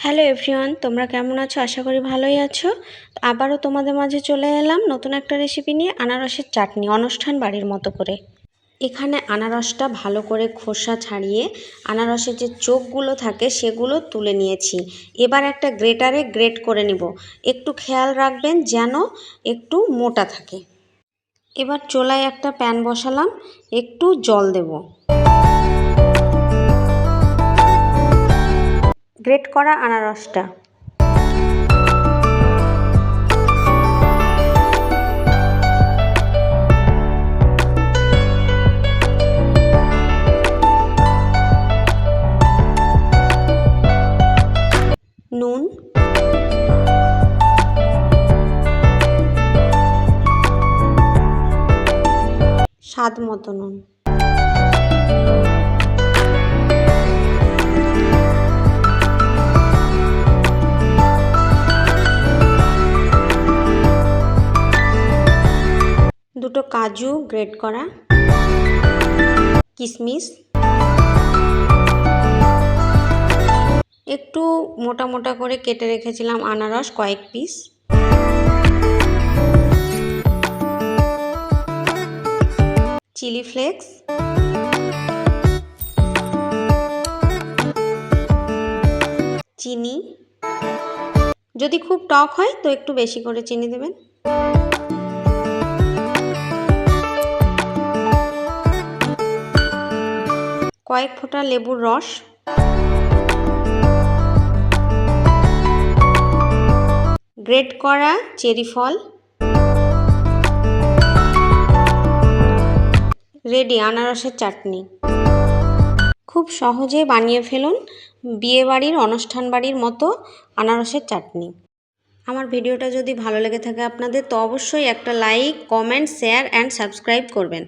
Hello everyone, তোমরা কেমন আছো? আশা করি ভালোই আছো। আবারও তোমাদের মাঝে চলে এলাম নতুন একটা রেসিপি নিয়ে, আনারসের চাটনি, অনুষ্ঠান বাড়ির মতো করে। এখানে আনারসটা ভালো করে খোসা ছাড়িয়ে, আনারসের যে চোখগুলো থাকে সেগুলো তুলে নিয়েছি। এবার একটা গ্রেটারে গ্রেট করে নিব। একটু খেয়াল রাখবেন যেন একটু মোটা থাকে। এবার চোলায় একটা প্যান বসালাম, একটু জল দেবো। গ্রেট করা আনারসটা। নুন। স্বাদ মতো নুন। দুটো কাজু গ্রেট করা কিশমিশ একটু মোটা মোটা করে কেটে রেখেছিলাম আনারস কয়েক পিস। চিলি ফ্লেক্স, চিনি। যদি খুব টক হয় তো একটু বেশি করে চিনি দেবেন। কয়েক ফোঁটা লেবুর রস। গ্রেট করা চেরি ফল। রেডি আনারসের চাটনি। খুব সহজে বানিয়ে ফেলুন বিয়ে বাড়ির অনুষ্ঠান বাড়ির মতো আনারসের চাটনি। আমার ভিডিওটা যদি ভালো লেগে থাকে আপনাদের, তো অবশ্যই একটা like, comment, share and subscribe করবেন।